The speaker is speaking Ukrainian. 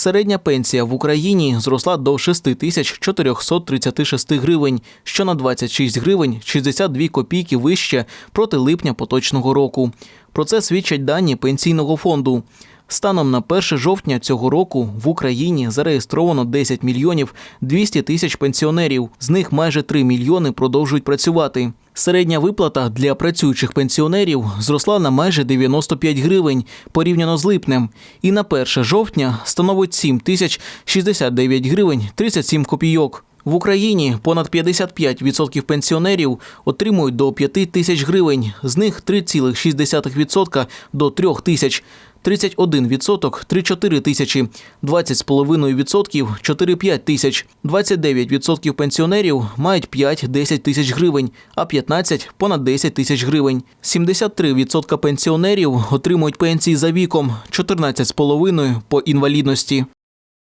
Середня пенсія в Україні зросла до 6436 гривень, що на 26 гривень 62 копійки вище проти липня поточного року. Про це свідчать дані пенсійного фонду. Станом на 1 жовтня цього року в Україні зареєстровано 10 мільйонів 200 тисяч пенсіонерів. З них майже 3 мільйони продовжують працювати. Середня виплата для працюючих пенсіонерів зросла на майже 95 гривень порівняно з липнем, і на 1 жовтня становить 7 тисяч 69 гривень 37 копійок. В Україні понад 55% пенсіонерів отримують до 5 тисяч гривень, з них 3,6% до 3 тисяч. 31% – 3-4 тисячі, 20,5% – 4-5 тисяч, 29% пенсіонерів мають 5-10 тисяч гривень, а 15 – понад 10 тисяч гривень. 73% пенсіонерів отримують пенсії за віком, 14,5% по інвалідності.